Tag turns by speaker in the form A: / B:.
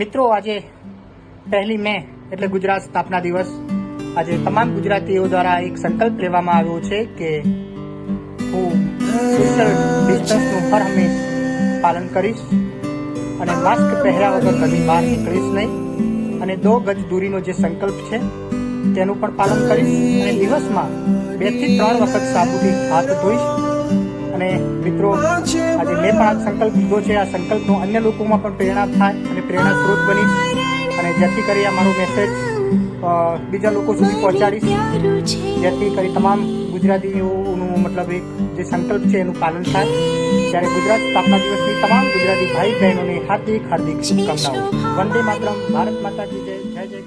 A: મિત્રો, આજે પહેલી મે, એટલે ગુજરાત સ્થાપના દિવસ. આજે તમામ ગુજરાતીઓ દ્વારા એક સંકલ્પ લેવામાં આવ્યો છે કે હું સોશિયલ ડિસ્ટન્સનું હર હંમેશ પાલન કરીશ અને માસ્ક પહેર્યા વગર કદી બહાર નીકળીશ નહીં. અને દો ગજ દૂરીનો જે સંકલ્પ છે, તેનું પણ પાલન કરીશ. અને દિવસમાં બેથી ત્રણ વખત સાબુથી હાથ ધોઈશ. અને મિત્રો, આજે મેં પણ આ સંકલ્પ લીધો છે. આ સંકલ્પનો અન્ય લોકોમાં પણ પ્રેરણા થાય અને પ્રેરણા સ્ત્રોત બની. અને જેથી કરી આ મારો મેસેજ બીજા લોકો સુધી પહોંચાડીશ. જેથી કરી તમામ ગુજરાતીઓનું મતલબ એક જે સંકલ્પ છે એનું પાલન થાય. ત્યારે ગુજરાત સ્થાપના દિવસની તમામ ગુજરાતી ભાઈ બહેનોને હાર્દિક હાર્દિક શુભકામનાઓ. વંદે માતરમ, ભારત માતા કી જય